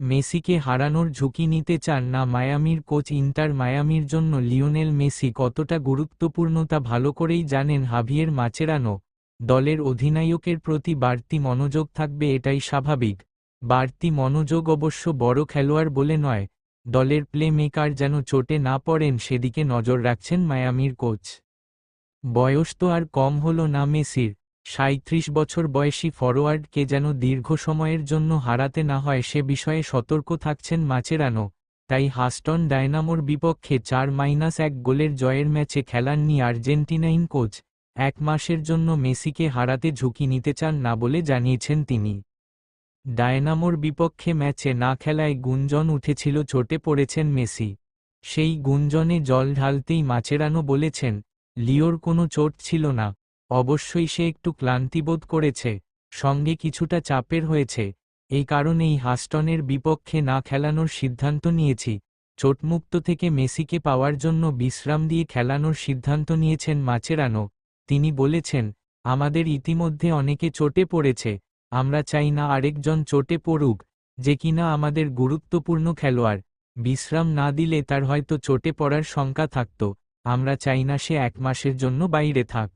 মেসিকে হারানোর ঝুঁকি নিতে চান না মায়ামির কোচ ইন্টার মায়ামির জন্য লিওনেল মেসি কতটা গুরুত্বপূর্ণ তা ভালো করেই জানেন হাভিয়ের মাচেরানো। দলের অধিনায়কের প্রতি বাড়তি মনোযোগ থাকবে এটাই স্বাভাবিক। বাড়তি মনোযোগ অবশ্য বড় খেলোয়াড় বলে নয়। দলের প্লে মেকার যেন চোটে না পড়েন সেদিকে নজর রাখছেন মায়ামির কোচ। বয়স তো আর কম হল না মেসির। সাঁত্রিশ বছর বয়সী ফরোয়ার্ডকে যেন দীর্ঘ সময়ের জন্য হারাতে না হয় সে বিষয়ে সতর্ক থাকছেন মাচেরানো, তাই হাস্টন ডায়নামোর বিপক্ষে চার মাইনাস এক গোলের জয়ের ম্যাচে খেলাননি আর্জেন্টিনাইন কোচ, এক মাসের জন্য মেসিকে হারাতে ঝুঁকি নিতে চান না বলে জানিয়েছেন তিনি। ডায়নামোর বিপক্ষে ম্যাচে না খেলায় গুঞ্জন উঠেছিল চোটে পড়েছেন মেসি, সেই গুঞ্জনে জল ঢালতেই মাচেরানো বলেছেন, লিওর কোনো চোট ছিল না। অবশ্যই সে একটু ক্লান্তিবোধ করেছে, সঙ্গে কিছুটা চাপের হয়েছে, এই কারণেই হাস্টনের বিপক্ষে না খেলানোর সিদ্ধান্ত নিয়েছি। চোটমুক্ত থেকে মেসিকে পাওয়ার জন্য বিশ্রাম দিয়ে খেলানোর সিদ্ধান্ত নিয়েছেন মাচেরানো। তিনি বলেছেন, আমাদের ইতিমধ্যে অনেকে চোটে পড়েছে, আমরা চাই না আরেকজন চোটে পড়ুক, যে কিনা আমাদের গুরুত্বপূর্ণ খেলোয়াড়। বিশ্রাম না দিলে তার হয়তো চোটে পড়ার শঙ্কা থাকত, আমরা চাই না সে এক মাসের জন্য বাইরে থাক।